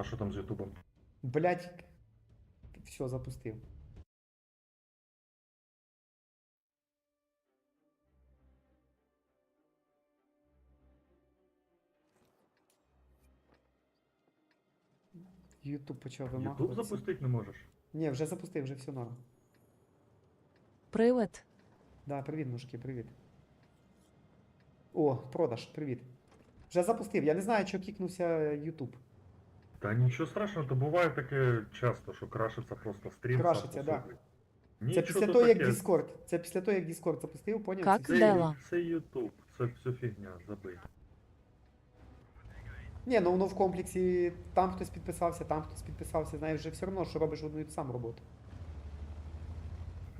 А що там з Ютубом? Блять. Все, запустив. Ютуб почав Ютуб вимахуватися. запустити не можеш? Ні, вже запустив, вже все норм. Привид. Да, привіт, мужики, привіт. О, продаж, привіт. Вже запустив. Я не знаю, що кікнувся Ютуб. Та нічого страшного, то буває таке часто, що крашиться просто стрім. Крашиться, да. Це після того, як. Discord. Це після того, як Discord запустив, поняв? Как? Це- Дела. це Ютуб, це все фігня, забий. Ні, ну воно в комплексі, там хтось підписався, там хтось підписався, знаєш, вже все одно, що робиш одну і ту саму роботу.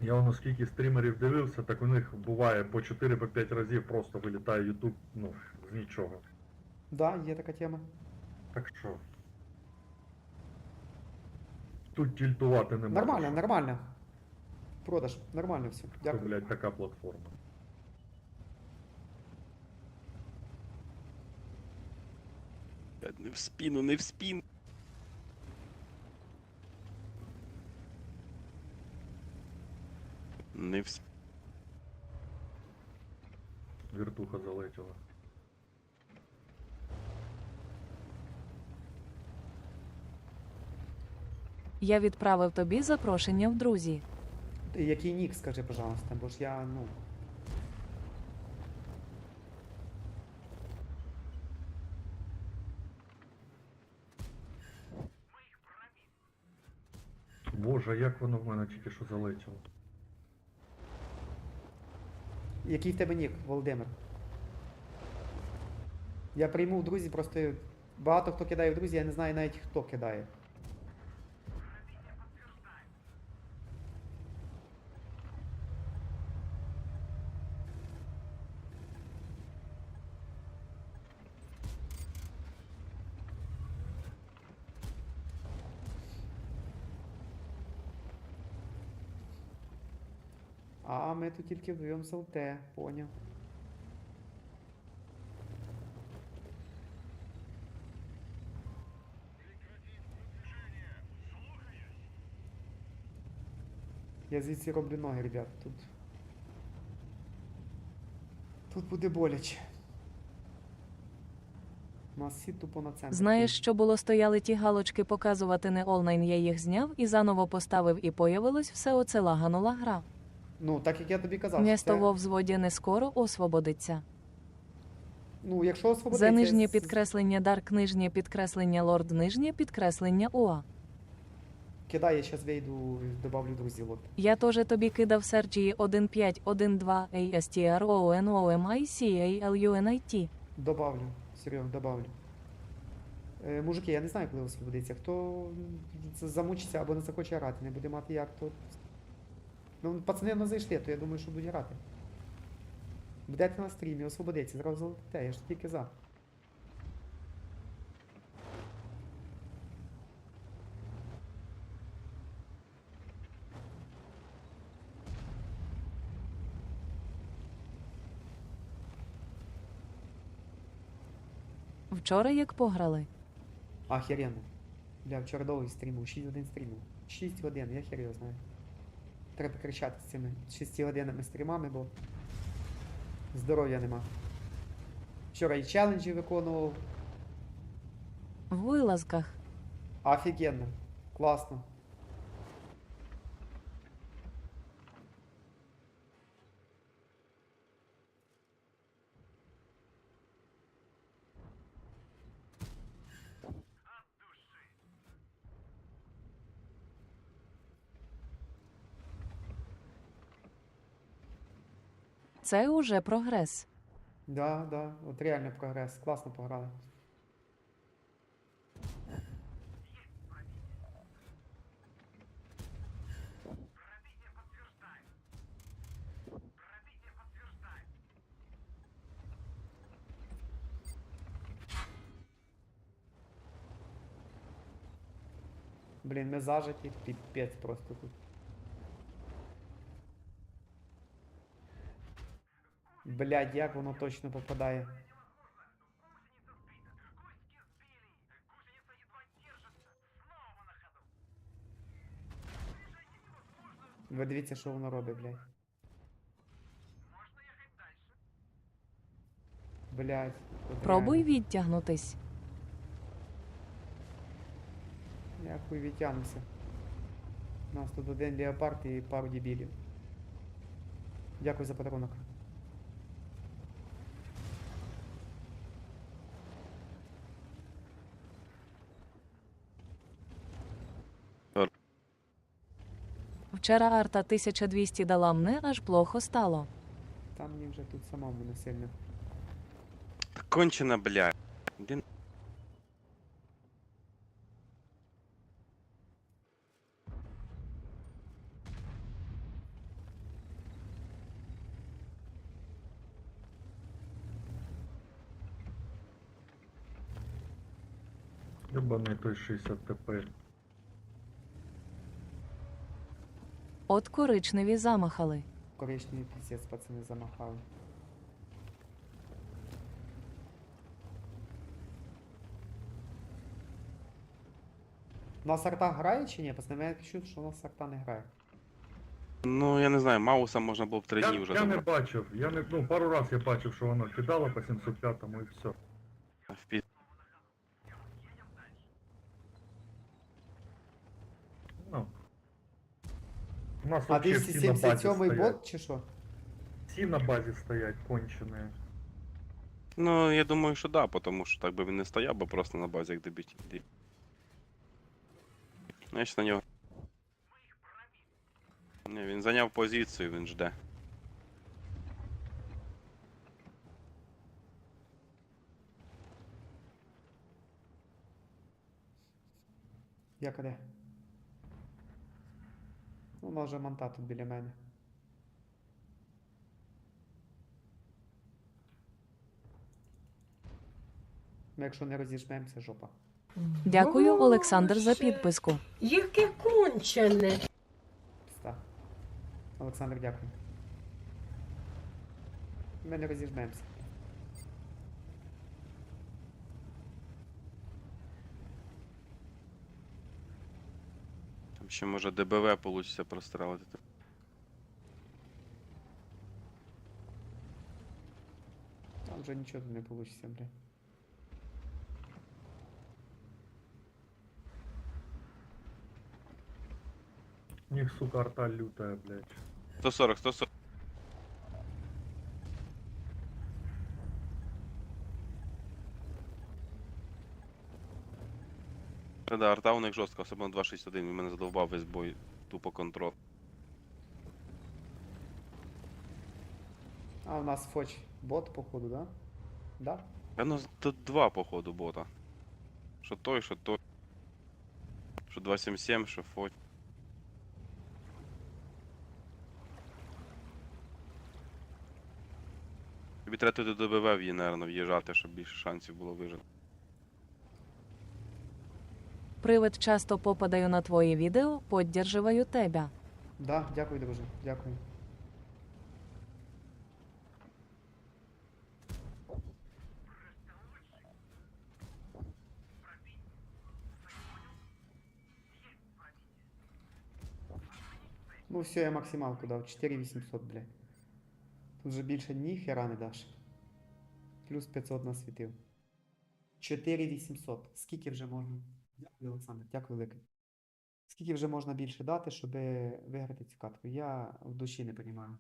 Я воно скільки стрімерів дивився, так у них буває по 4-5 разів просто вилітає Ютуб, ну, з нічого. Да, є така тема. Так що. Тут тільтувати не можна. Нормально, нормально. Продаж, нормально все. Це, Дякую. блядь, така платформа. Не в спину, не в спину. Не в спину. Вертуха залетіла. Я відправив тобі запрошення в друзі. Ти Який нік, скажи, пожалуйста, бо ж я, ну. Боже, як воно в мене тільки що залетіло. Який в тебе нік, Володимир? Я прийму в друзі, просто багато хто кидає в друзі, я не знаю навіть хто кидає. А ми тут тільки вдвоєм ЛТ, поняв. Я звідси роблю ноги, ребят. Тут. Тут буде боляче. У нас всі тупо на центр. Знаєш, що було стояли ті галочки показувати не онлайн, я їх зняв і заново поставив, і появилось все оце лаганула гра. Ну, так як я тобі казав. Місто це- во взводі не скоро освободиться. Ну, якщо освободиться... За нижнє підкреслення Дарк, нижнє підкреслення Лорд, нижнє підкреслення УА. Кидай, я зараз вийду і добавлю друзів. От. Я теж тобі кидав Серджії 1512 ASTRONOMICALUNIT. Добавлю, Серег, добавлю. Е, мужики, я не знаю, коли освободиться. Хто замучиться або не захоче грати, не буде мати як, то. Ну, пацани не зайшли, то я думаю, що будуть грати. Будете на стрімі, освободиться, зразу залетите, я ж тільки за. Вчора як пограли. Ахеренно. Бля, вчора довгий стрімив, 6 годин стрімив. 6 годин, я хер його знаю. Треба кричати з цими 6 годинами стрімами, бо здоров'я нема. Вчора і челенджі виконував. В вилазках. Офігенно. Класно. Це уже прогрес. Да, да, от реально прогрес. Класно пограли. Блін, ми зажаті, піпець просто тут. Блядь, як воно точно попадає. Ви дивіться, що воно робить, блядь. Блядь. блядь. Пробуй відтягнутись. Я хуй відтягнуся. У нас тут один леопард і пару дебілів. Дякую за подарунок. Вчора арта 1200 дала мне, аж плохо стало. Там мені вже тут самому не сильно. Та Кончена, бля. Іди Ебаний той 60 ТП. От коричневі замахали. Коричневий пісець, пацани замахали. У нас арта грає чи ні? Пацани, мене чуть, що у нас арта не грає. Ну, я не знаю, Мауса можна було б три Я, дні вже я не забрати. бачив, я не, ну, пару раз я бачив, що воно кидало по 705-му і все. В нас А вообще всі на базі 277 стоять. бот чи що? Всі на базі стоять, кончені. Ну, я думаю, що да, тому що так би він не стояв, бо просто на базі як дебіт. Значить на нього. Ні, він зайняв позицію, він жде. Як де? Ну, може монта тут біля мене. Ну, якщо не розіжмемося, жопа. Дякую, Олександр, за підписку. Яке кончене. Олександр, дякую. Ми не розіжмемося. Ще може ДБВ вийде прострелити. Там вже нічого не вийде, бля. У них, сука, арта лютая, блядь. 140, 140. Та Да, арта у них жорстка, особливо 2.61, він мене задовбав весь бой, тупо контроль. А у нас фоч бот, походу, да? Да? Та ну тут два походу бота. Що той, що той. Що 277, що фот. Тобі треба туди ДБВ в її, наверно, в'їжджати, щоб більше шансів було вижити. Привид часто попадаю на твої відео, поддерживаю тебе. Да, дякую, друже, дякую. Ну все, я максималку дав, 4800, бля. Тут же більше ніхера не даш. Плюс 500 насвітив. 4800. Скільки вже можна? Дякую, Олександр, дякую велике. Скільки вже можна більше дати, щоб виграти цю катку? Я в душі не розумію.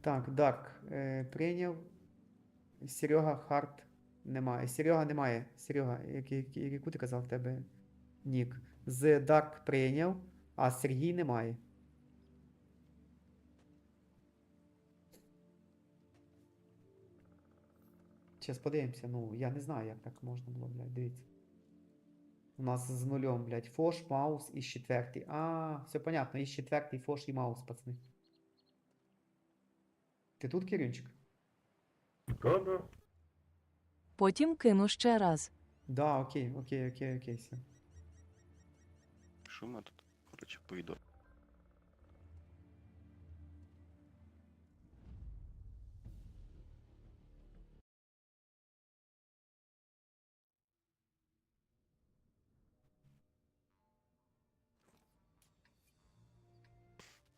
Так, Дарк е, прийняв. Серега Харт немає. Серега немає. Серега, яку ти казав тебе нік. З Дарк прийняв, а Сергій немає. Зараз подивимося, ну я не знаю, як так можна було, блядь, дивіться. У нас з нульом, блядь, Фош, Маус і четвертий. А, все понятно, і четвертий Фош і Маус, пацани. Ти тут, Кирюнчик? Да-да. Потім кину ще раз. Да, окей, окей, окей, окей, все. шума тут. Коротше, поїду.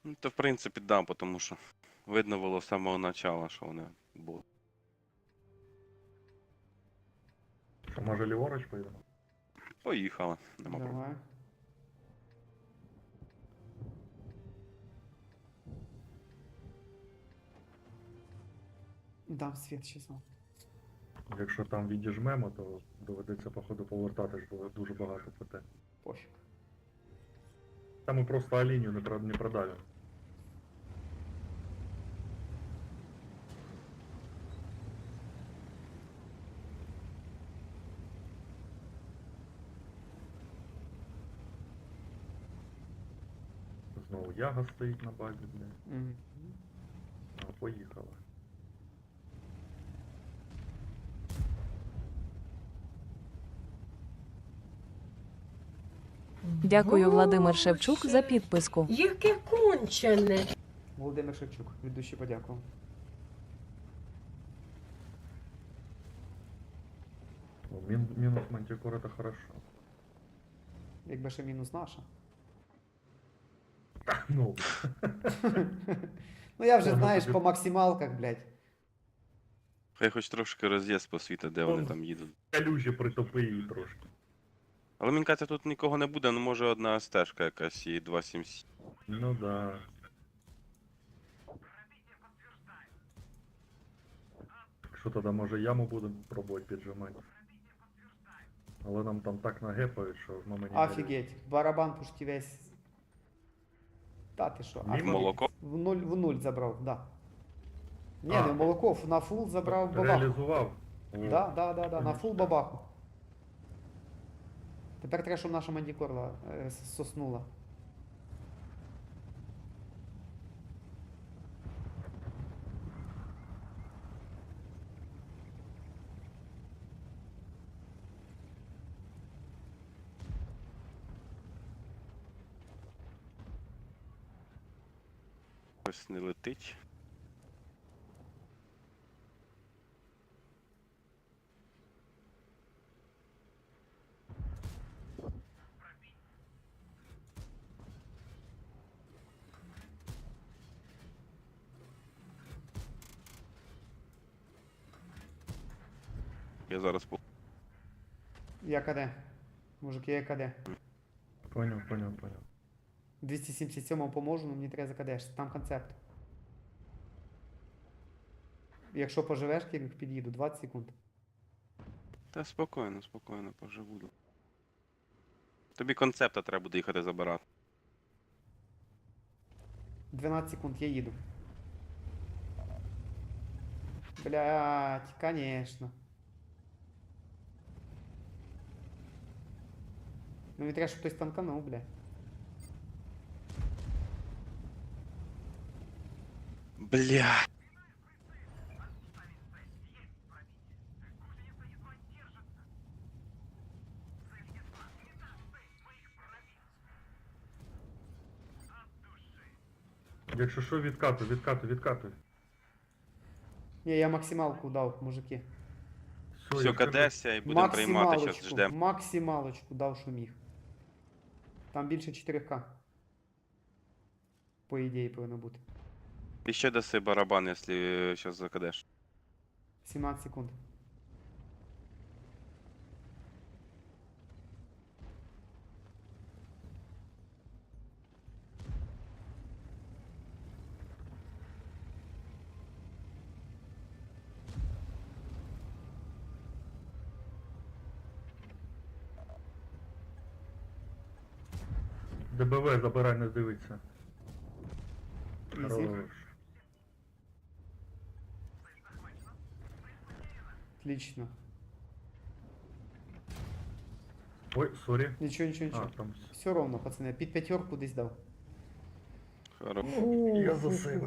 Ну, то в принципі да, тому що видно було з самого начала, що вони були. Що, може ліворуч поїдемо? Поїхали. Нема проблем. Давай. Дам світ вам. Якщо там відіжмемо, то доведеться, походу, повертати ж буде дуже багато ПТ. Пофіг. Та ми просто лінію не, про- не продавимо. Яга стоїть на базі, бля. Мгм. А, поїхала. Дякую, Владимир Шевчук, за підписку. Яке кончене. Володимир Шевчук, від душі подякував. Мін, мінус мантикор это хорошо. Якби ще мінус наша. Ну, Ну я вже знаєш по максималках, блядь. Хай хоч трошки роз'їзд посвіти, де вони Ну. там їдуть. калюжі притопи її трошки. Але мені кажеться, тут нікого не буде, ну може одна стежка якась і 277. Ну да. Що тоді, може яму будемо пробувати піджимати? Але нам там так нагепають, що в мамині. Офігеть. Барабан пушки весь. Та ти що? Мімо? Молоко? В нуль, в нуль забрав, да. Ні, А. не в молоко, на фул забрав бабаху. Реалізував. О, Да, да, да, да, на фул бабаху. Тепер треба, щоб наша мандікорла е, с- соснула. Ось не летить. Я зараз по. Я КД. Мужики, я КД. Поняв, поняв, поняв. 277 поможу, але мені треба закадеш. Там концепт. Якщо поживеш, Кирюх, під'їду 20 секунд. Та спокійно, спокійно, поживу. Тобі концепта треба буде їхати забирати. 12 секунд, я їду. Блять, конечно. Ну мені треба, щоб хтось танканув, бля. Бля. Якщо що, відкату, відкату, відкату. Ні, я максималку дав, мужики. Все, якщо кадеся і будемо приймати, зараз Максималочку, ждемо. максималочку дав, що міг. Там більше 4К. По ідеї повинно бути. І ще даси барабан, якщо зараз закадеш. 17 секунд. ДБВ забирай, не дивиться. Хорош. Отлично. Ой, сорі. Нічого, нічого, А, нічого. там Все ровно, пацани. Під п'ятерку десь дав. Хорошо. Я засейвив.